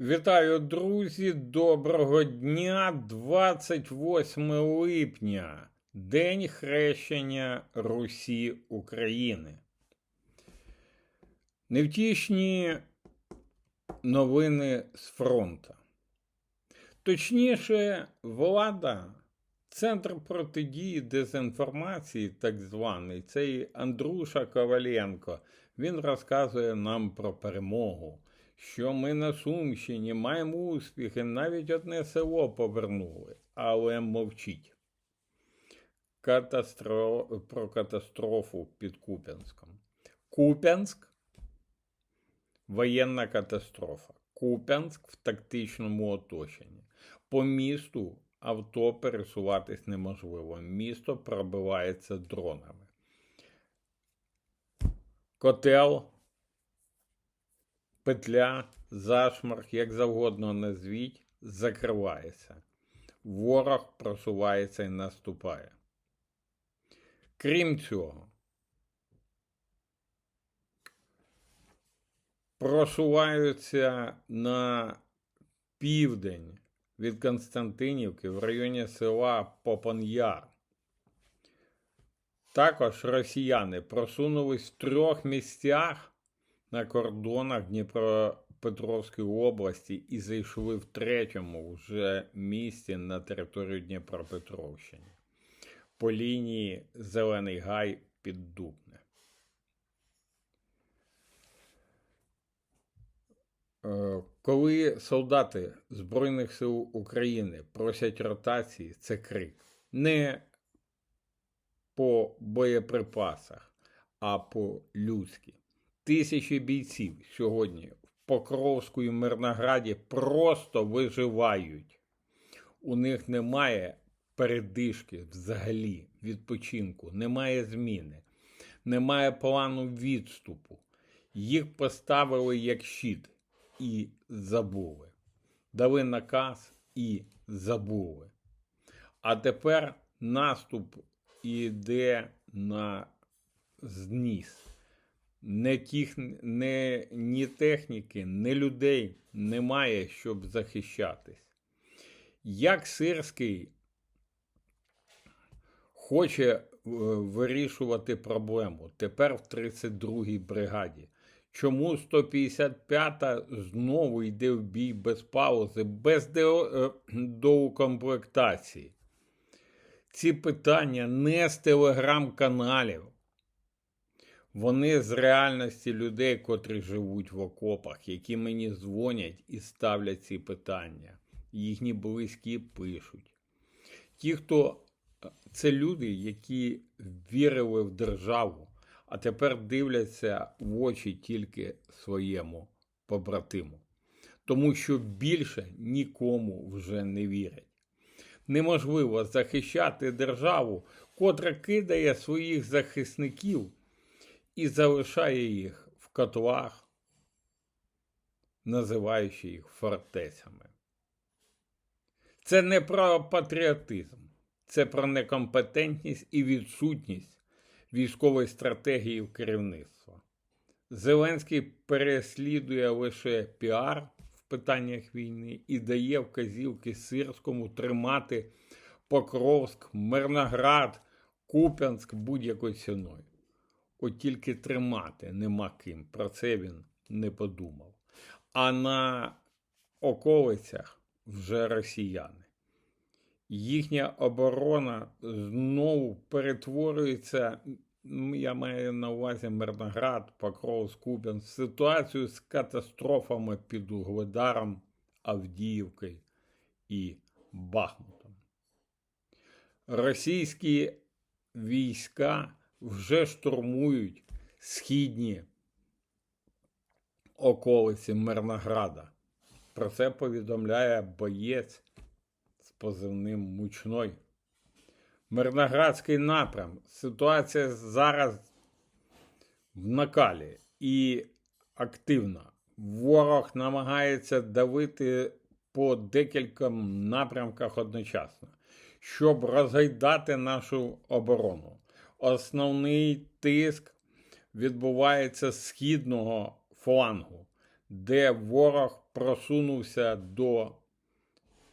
Вітаю, друзі! Доброго дня! 28 липня, День хрещення Русі України. Невтішні новини з фронту. Точніше, влада, Центр протидії дезінформації, так званий, цей Андруша Коваленко, він розказує нам про перемогу що ми на Сумщині маємо успіхи, навіть одне село повернули, але мовчить. Катастро... Про катастрофу під Куп'янськом. Куп'янськ воєнна катастрофа. Куп'янськ в тактичному оточенні. По місту авто пересуватись неможливо. Місто пробивається дронами. Котел петля, зашмарк, як завгодно назвіть, закривається. Ворог просувається і наступає. Крім цього, просуваються на південь від Константинівки в районі села Попан'яр. Також росіяни просунулись в трьох місцях на кордонах Дніпропетровської області і зайшли в третьому вже місті на територію Дніпропетровщини по лінії Зелений Гай Піддубне. Е, коли солдати Збройних сил України просять ротації, це крик. Не по боєприпасах, а по людськи. Тисячі бійців сьогодні в Покровську і Мирнограді просто виживають. У них немає передишки взагалі, відпочинку, немає зміни, немає плану відступу. Їх поставили як щит і забули. Дали наказ і забули. А тепер наступ іде на зніс не тіх, не, ні техніки, ні людей немає, щоб захищатись. Як Сирський хоче е, вирішувати проблему тепер в 32-й бригаді? Чому 155-та знову йде в бій без паузи, без е, доукомплектації? Ці питання не з телеграм-каналів. Вони з реальності людей, котрі живуть в окопах, які мені дзвонять і ставлять ці питання. Їхні близькі пишуть. Ті, хто е, це люди, які вірили в державу, а тепер дивляться в очі тільки своєму побратиму. Тому що більше нікому вже не вірять. Неможливо захищати державу, котра кидає своїх захисників і залишає їх в котлах, називаючи їх фортецями. Це не про патріотизм, це про некомпетентність і відсутність військової стратегії керівництва. Зеленський переслідує лише піар в питаннях війни і дає вказівки Сирському тримати Покровськ, Мирноград, Куп'янськ будь-якою ціною. От тільки тримати нема ким. Про це він не подумав. А на околицях вже росіяни. Їхня оборона знову перетворюється, я маю на увазі Мирноград, Покров, Скубін, ситуацію з катастрофами під Угледаром, Авдіївкою і Бахмутом. Російські війська вже штурмують східні околиці Мирнограда. Про це повідомляє боєць з позивним Мучной. Мирноградський напрям. Ситуація зараз в накалі і активна. Ворог намагається давити по декільком напрямках одночасно, щоб розгайдати нашу оборону основний тиск відбувається з східного флангу де ворог просунувся до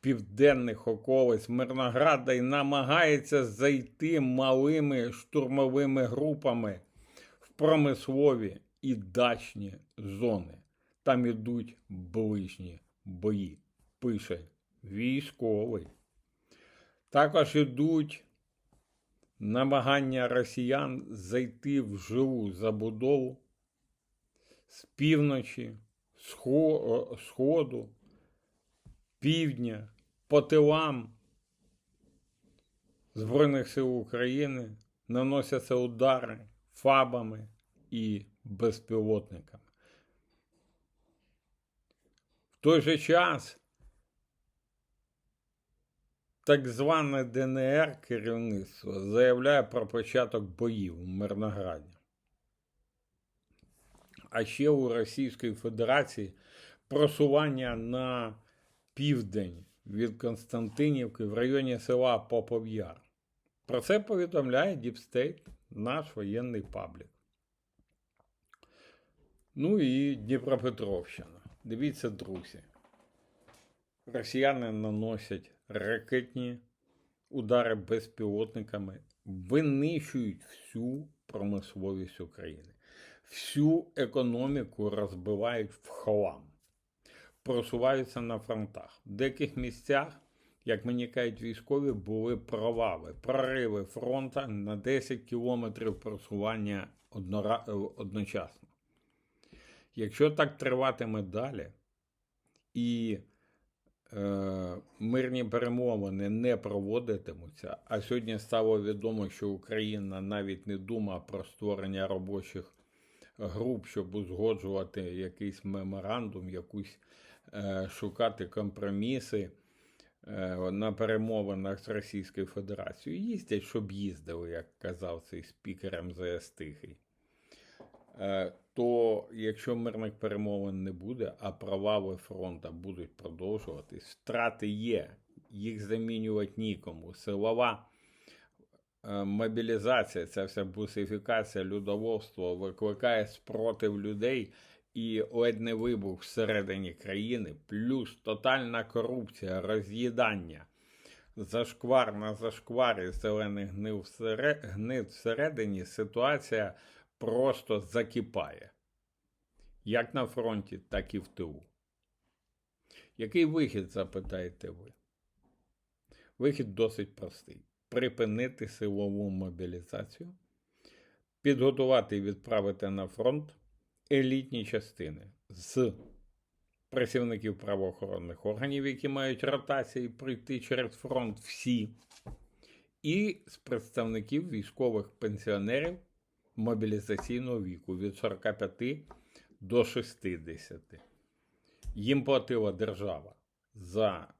південних околиць Мирнограда і намагається зайти малими штурмовими групами в промислові і дачні зони. Там ідуть ближні бої, пише військовий. Також ідуть намагання росіян зайти в живу забудову з півночі, сходу, півдня, по тилам Збройних сил України наносяться удари фабами і безпілотниками. В той же час так зване ДНР керівництво заявляє про початок боїв у Мирнограді. А ще у Російської Федерації просування на південь від Константинівки в районі села Попов'яр. Про це повідомляє Діпстейт, наш воєнний паблік. Ну і Дніпропетровщина. Дивіться, друзі. Росіяни наносять ракетні удари безпілотниками, винищують всю промисловість України, всю економіку розбивають в хлам, просуваються на фронтах. В деяких місцях, як мені кажуть військові, були провали, прориви фронта на 10 кілометрів просування однора... одночасно. Якщо так триватиме далі, і е, мирні перемовини не проводитимуться, а сьогодні стало відомо, що Україна навіть не думає про створення робочих груп, щоб узгоджувати якийсь меморандум, якусь е, шукати компроміси е, на перемовинах з Російською Федерацією. Їздять, щоб їздили, як казав цей спікер МЗС Тихий. Е, то якщо мирних перемовин не буде, а провали фронту будуть продовжуватись, втрати є, їх замінювати нікому. Силова е, мобілізація, ця вся бусифікація, людовольство викликає спротив людей і ледь не вибух всередині країни, плюс тотальна корупція, роз'їдання. Зашквар на зашкварі зелених гнив всередині ситуація просто закипає. Як на фронті, так і в тилу. Який вихід, запитаєте ви? Вихід досить простий: припинити силову мобілізацію, підготувати і відправити на фронт елітні частини з працівників правоохоронних органів, які мають ротації пройти через фронт всі, і з представників військових пенсіонерів мобілізаційного віку від 45 до 60. Їм платила держава за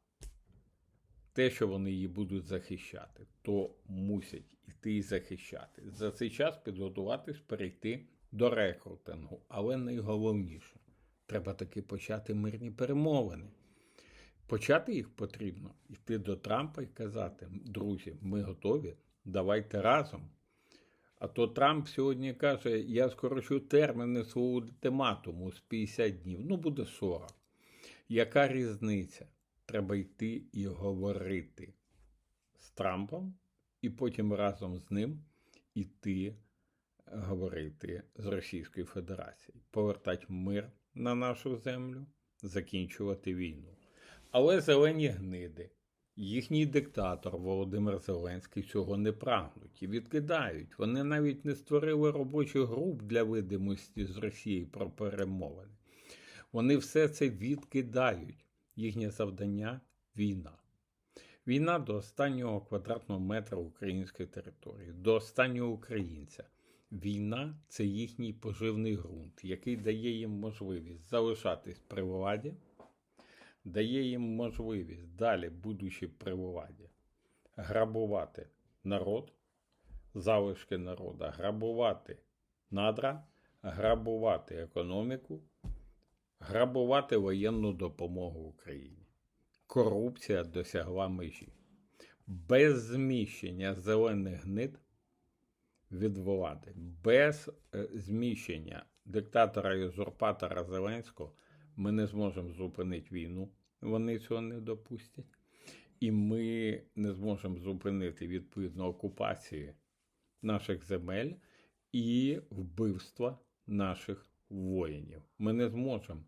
те, що вони її будуть захищати, то мусять іти і захищати. За цей час підготуватись, перейти до рекрутингу. Але найголовніше, треба таки почати мирні перемовини. Почати їх потрібно йти до Трампа і казати: друзі, ми готові, давайте разом. А то Трамп сьогодні каже: я скорочу терміни свого ультиматуму з 50 днів. Ну, буде 40. Яка різниця? Треба йти і говорити з Трампом, і потім разом з ним іти говорити з Російською Федерацією, повертати мир на нашу землю, закінчувати війну. Але зелені гниди, їхній диктатор Володимир Зеленський цього не прагнуть і відкидають. Вони навіть не створили робочих груп для видимості з Росією про перемовини. Вони все це відкидають. Їхнє завдання війна. Війна до останнього квадратного метра української території, до останнього українця. Війна це їхній поживний ґрунт, який дає їм можливість залишатись при владі, дає їм можливість далі, будучи при владі, грабувати народ, залишки народа, грабувати надра, грабувати економіку, грабувати воєнну допомогу Україні. Корупція досягла межі. Без зміщення зелених гнид від влади, без е, зміщення диктатора і узурпатора Зеленського Ми не зможемо зупинити війну, вони цього не допустять. І ми не зможемо зупинити відповідно окупації наших земель і вбивства наших воїнів. Ми не зможемо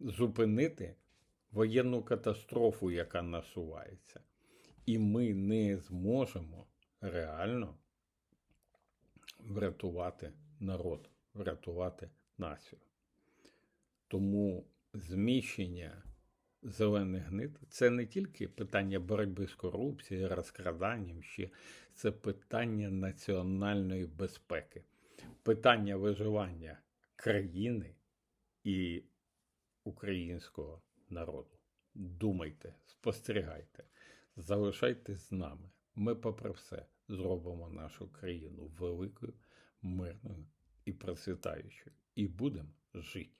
зупинити воєнну катастрофу, яка насувається. І ми не зможемо реально врятувати народ, врятувати націю. Тому зміщення зелених гнит це не тільки питання боротьби з корупцією, розкраданням, ще це питання національної безпеки, питання виживання країни і українського народу. Думайте, спостерігайте, залишайтесь з нами. Ми, попри все, зробимо нашу країну великою, мирною і процвітаючою. І будемо жити.